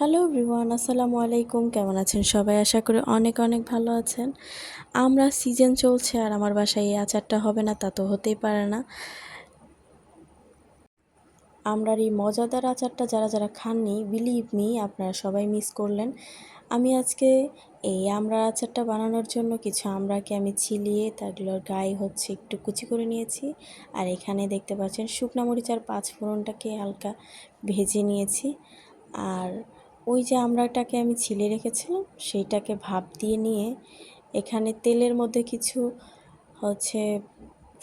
Hello everyone, আসসালামু আলাইকুম। কেমন আছেন সবাই? আশা করি অনেক অনেক ভালো আছেন। আমরা সিজন চলছে আর আমার বাসায় এই আচারটা হবে না, তা তো হতেই পারে না। আমরার এই মজাদার আচারটা যারা যারা খাননি বিলিভ মি আপনারা সবাই মিস করলেন। আমি আজকে এই আমড়ার আচারটা বানানোর জন্য কিছু আমড়াকে আমি ছিলিয়ে তাগুলোর গায়ে হচ্ছে একটু কুচি করে নিয়েছি। আর এখানে দেখতে পাচ্ছেন শুকনা মরিচ আর পাঁচ ফোড়নটাকে হালকা ভেজে নিয়েছি। আর ওই যে আমড়াটাকে আমি ছিলে রেখেছিলাম, সেইটাকে ভাপ দিয়ে নিয়ে এখানে তেলের মধ্যে কিছু হচ্ছে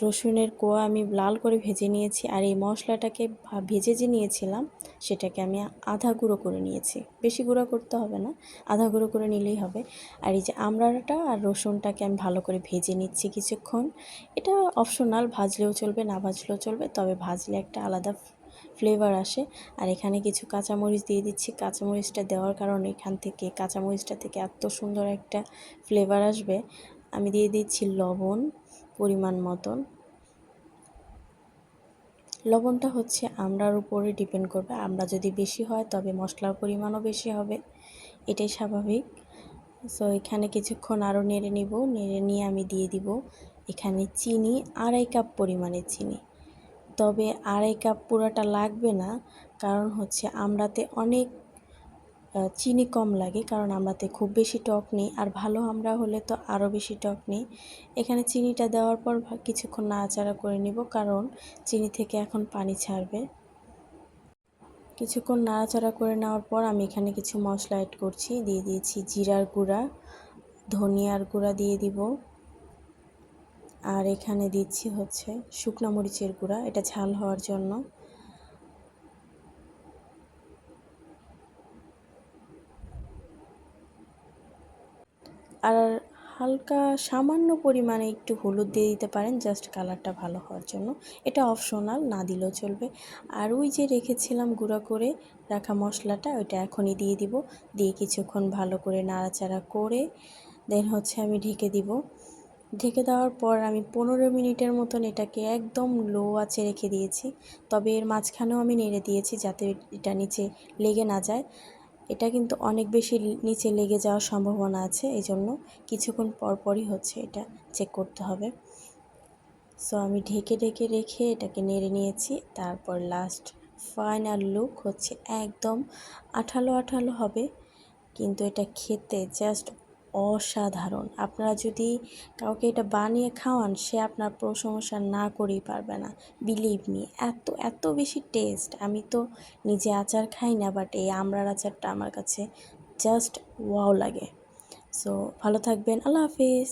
রসুনের কোয়া আমি লাল করে ভেজে নিয়েছি আর এই মশলাটাকে ভেজে যে নিয়েছিলাম, সেটাকে আমি আধা গুঁড়ো করে নিয়েছি। বেশি গুঁড়ো করতে হবে না, আধা গুঁড়ো করে নিলেই হবে। আর এই যে আমড়াটা আর রসুনটাকে আমি ভালো করে ভেজে নিচ্ছি কিছুক্ষণ। এটা অপশনাল, ভাজলেও চলবে, না ভাজলেও চলবে, তবে ভাজলে একটা আলাদা ফ্লেভার আসে। আর এখানে কিছু কাঁচামরিচ দিয়ে দিচ্ছি। কাঁচামরিচটা দেওয়ার কারণে এখান থেকে কাঁচামরিচটা থেকে এত সুন্দর একটা ফ্লেভার আসবে। আমি দিয়ে দিচ্ছি লবণ পরিমাণ মতন। লবণটা হচ্ছে আমরার উপরে ডিপেন্ড করবে। আমরা যদি বেশি হয় তবে মশলার পরিমাণও বেশি হবে। এটাই স্বাভাবিক। সো এখানে কিছুক্ষণ আরও নেড়ে নিব। নেড়ে নিয়ে আমি দিয়ে দিব এখানে চিনি, আড়াই কাপ পরিমাণে চিনি। তবে আড়াই কাপ পুরাটা লাগবে না, কারণ হচ্ছে আমরাতে অনেক চিনি কম লাগে, কারণ আমরাতে খুব বেশি টক নেই, আর ভালো আমরা হলে তো আরও বেশি টক নেই। এখানে চিনিটা দেওয়ার পর কিছুক্ষণ নাড়াচাড়া করে নিব, কারণ চিনি থেকে এখন পানি ছাড়বে। কিছুক্ষণ নাড়াচাড়া করে নেওয়ার পর আমি এখানে কিছু মশলা অ্যাড করছি, দিয়ে দিয়েছি জিরার গুঁড়া, ধনিয়ার গুঁড়া দিয়ে দিব। আর এখানে দিচ্ছি হচ্ছে শুকনো মরিচের গুঁড়া, এটা ঝাল হওয়ার জন্য। আর হালকা সামান্য পরিমাণে একটু হলুদ দিয়ে দিতে পারেন, জাস্ট কালারটা ভালো হওয়ার জন্য। এটা অপশনাল, না দিলেও চলবে। আর ওই যে রেখেছিলাম গুঁড়া করে রাখা মশলাটা, ওইটা এখনই দিয়ে দিব। দিয়ে কিছুক্ষণ ভালো করে নাড়াচাড়া করে, দেন হচ্ছে আমি ঢেকে দিব। ঢেকে দেওয়ার পর আমি পনেরো মিনিটের মতন এটাকে একদম লো আছে রেখে দিয়েছি। তবে এর মাঝখানেও আমি নেড়ে দিয়েছি যাতে এটা নিচে লেগে না যায়। এটা কিন্তু অনেক বেশি নিচে লেগে যাওয়ার সম্ভাবনা আছে এই জন্য কিছুক্ষণ পরপরই হচ্ছে এটা চেক করতে হবে। সো আমি ঢেকে ঢেকে রেখে এটাকে নেড়ে নিয়েছি, তারপর লাস্ট ফাইনাল লুক হচ্ছে একদম আঠালো আঠালো হবে। কিন্তু এটা খেতে জাস্ট অসাধারণ। আপনারা যদি কাউকে এটা বানিয়ে খাওয়ান, সে আপনার প্রশংসা না করেই পারবে না। বিলিভ মি এত এত বেশি টেস্ট আমি তো নিজে আচার খাই না বাট এই আমড়ার আচারটা আমার কাছে জাস্ট ওয়াও লাগে। সো ভালো থাকবেন। আল্লাহ হাফিজ।